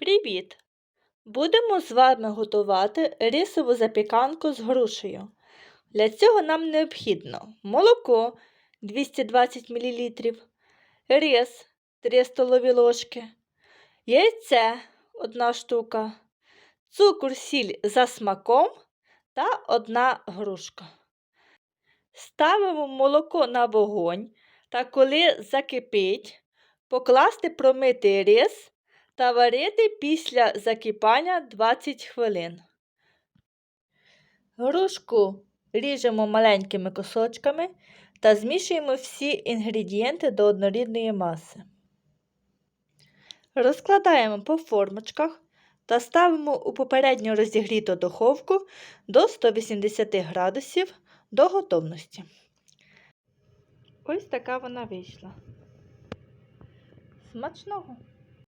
Привіт! Будемо з вами готувати рисову запіканку з грушею. Для цього нам необхідно молоко 220 мл, рис 3 столові ложки, яйце 1 штука, цукор, сіль за смаком та 1 грушка. Ставимо молоко на вогонь та коли закипить, покласти промитий рис та варити після закипання 20 хвилин. Грушку ріжемо маленькими кусочками та змішуємо всі інгредієнти до однорідної маси. Розкладаємо по формочках та ставимо у попередньо розігріту духовку до 180 градусів до готовності. Ось така вона вийшла. Смачного!